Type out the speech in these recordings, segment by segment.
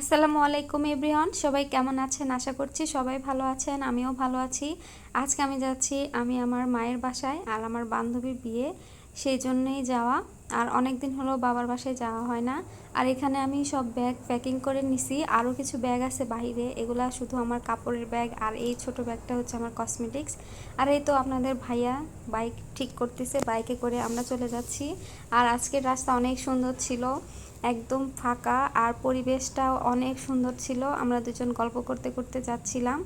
আসসালামু আলাইকুম এভরিওয়ান, সবাই কেমন আছেন? আশা করছি সবাই ভালো আছেন, আমিও ভালো আছি। আজকে আমি যাচ্ছি, আমি আমার মায়ের বাসায় আর আমার বান্ধবীর বিয়ে, সেই জন্যই যাওয়া। আর অনেক দিন হলো বাবার বাসায় যাওয়া হয় না। আর এখানে আমি সব ব্যাগ প্যাকিং করে নিছি। আরও কিছু ব্যাগ আছে বাইরে, এগুলা শুধু আমার কাপড়ের ব্যাগ আর এই ছোট ব্যাগটা হচ্ছে আমার কসমেটিক্স। আর এই তো আপনাদের ভাইয়া বাইক ঠিক করতেছে, বাইকে করে আমরা চলে যাচ্ছি। আর আজকের রাস্তা অনেক সুন্দর ছিল। একদম ফাঁকা আর পরিবেশটাও অনেক সুন্দর ছিল। আমরা দুজন গল্প করতে করতে যাচ্ছিলাম।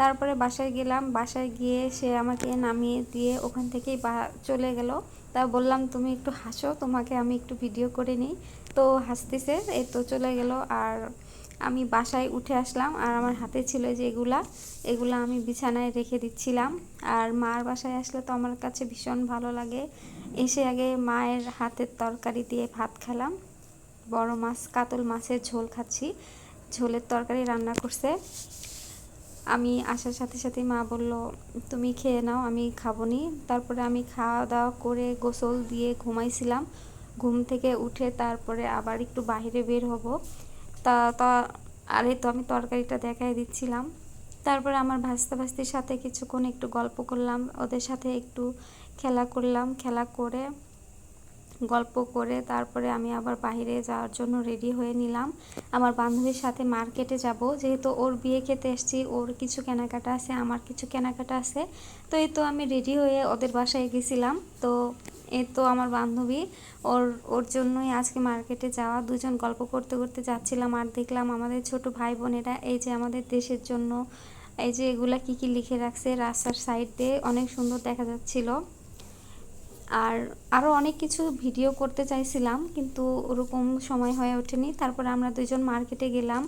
তারপরে বাসায় গেলাম। বাসায় গিয়ে সে আমাকে নামিয়ে দিয়ে ওখান থেকেই চলে গেল। তা বললাম, তুমি একটু হাসো, তোমাকে আমি একটু ভিডিও করে নিই। তো হাসতেছে এ তো চলে গেল। আর আমি বাসায় উঠে আসলাম আর আমার হাতে ছিল যে এগুলা এগুলা আমি বিছানায় রেখে দিচ্ছিলাম। আর মার বাসায় আসলে তো আমার কাছে ভীষণ ভালো লাগে। এসে আগে মায়ের হাতের তরকারি দিয়ে ভাত খেলাম। বড় মাছ, কাতল মাছের ঝোল খাচ্ছি। ঝোলের তরকারি রান্না করছে। আমি আসার সাথে সাথে মা বলল, তুমি খেয়ে নাও, আমি খাব নি তারপরে আমি খাওয়া দাওয়া করে গোসল দিয়ে ঘুমাইছিলাম। ঘুম থেকে উঠে তারপরে আবার একটু বাইরে বের হব। তা তা, আরে তো আমি তরকারিটা দেখাই দিচ্ছিলাম। তারপরে আমার ভাস্তা ভাস্তির সাথে কিছুক্ষণ একটু গল্প করলাম। ওদের সাথে একটু খেলা করলাম। খেলা করে গল্প করে তারপরে আমি আবার বাইরে যাওয়ার জন্য রেডি হয়ে নিলাম। আমার বান্ধবীর সাথে মার্কেটে যাব। যেহেতু ওর বিয়ে খেতে এসেছি, ওর কিছু কেনাকাটা আছে, আমার কিছু কেনাকাটা আছে। তো এই তো আমি রেডি হয়ে ওদের বাসায় গেছিলাম। তো এ তো আমার বান্ধবী, ওর ওর জন্যই আজকে মার্কেটে যাওয়া। দুজন গল্প করতে করতে যাচ্ছিলাম আর দেখলাম আমাদের ছোট ভাই বোনেরা এই যে আমাদের দেশের জন্য, এই যে এগুলা কি কি লিখে রাখছে রাস্তার সাইড দিয়ে অনেক সুন্দর দেখা যাচ্ছিল। আর আরও অনেক কিছু ভিডিও করতে চাইছিলাম, কিন্তু ওরকম সময় হয়ে ওঠেনি। তারপরে আমরা দুজন মার্কেটে গেলাম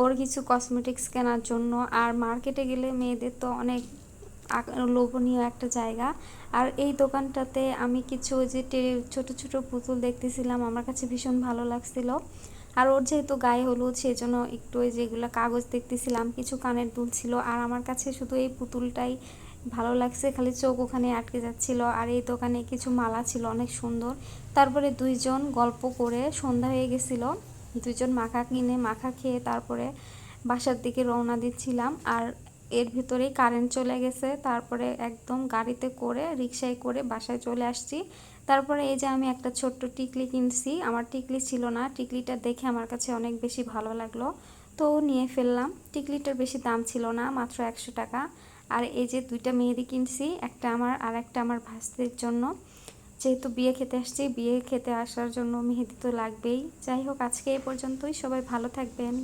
ওর কিছু কসমেটিক্স কেনার জন্য। আর মার্কেটে গেলে মেয়েদের তো অনেক লোভনীয় একটা জায়গা। আর এই দোকানটাতে আমি কিছু যে ছোট ছোট পুতুল দেখতেছিলাম, আমার কাছে ভীষণ ভালো লাগছিল। আর ওর যেহেতু গায়ে হলুদ সেই জন্য একটু ওই যেগুলো কাগজ দেখতেছিলাম, কিছু কানের দুল ছিল। আর আমার কাছে শুধু এই পুতুলটাই ভালো লাগছে, খালি চোখ ওখানে আটকে যাচ্ছিল। আর এই দোকানে কিছু মালা ছিল, অনেক সুন্দর। তারপরে দুইজন গল্প করে সন্ধ্যা হয়ে গেছিল। দুইজন মাখা কিনে, মাখা খেয়ে তারপরে বাসার দিকে রওনা দিচ্ছিলাম। আর এর ভিতরেই কারেন্ট চলে গেছে। তারপরে একদম গাড়িতে করে রিক্সায় করে বাসায় চলে আসছি। তারপরে এই যে আমি একটা ছোট্ট টিকলি কিনছি। আমার টিকলি ছিল না। টিকলিটা দেখে আমার কাছে অনেক বেশি ভালো লাগল। তো নিয়ে ফেললাম। টিকলিটার বেশি দাম ছিল না, মাত্র একশো টাকা। আর এই যে দুইটা মেহেদি কিনছি, একটা আমার আর একটা আমার ভাস্তির জন্য। যেহেতু বিয়ে খেতে আসছি, বিয়ে খেতে আসার জন্য মেহেদি তো লাগবেই। যাই হোক, আজকে এ পর্যন্তই। সবাই ভালো থাকবেন।